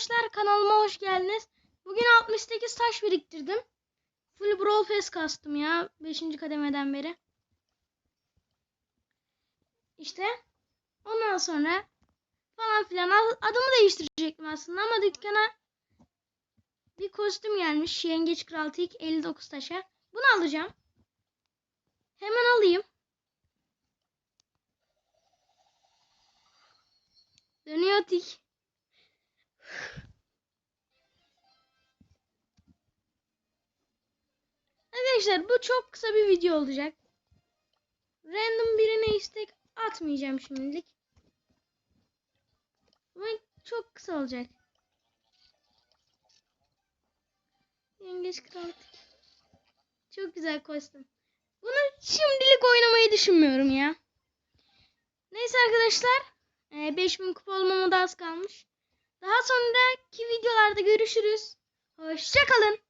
arkadaşlar kanalıma hoş geldiniz. Bugün 68 taş biriktirdim. Full Brawl Pass kastım ya 5. kademeden beri. İşte ondan sonra falan filan Ad- adımı değiştirecektim aslında ama dükkana bir kostüm gelmiş. Yengeç Kral Tik 59 taşa. Bunu alacağım. Hemen alayım. Dönüyor tik. Arkadaşlar bu çok kısa bir video olacak. Random birine istek atmayacağım şimdilik. Ama çok kısa olacak. Yengeç kral. Çok güzel kostüm. Bunu şimdilik oynamayı düşünmüyorum ya. Neyse arkadaşlar. e, 5000 kupa olmama da az kalmış. Daha sonraki videolarda görüşürüz. Hoşçakalın.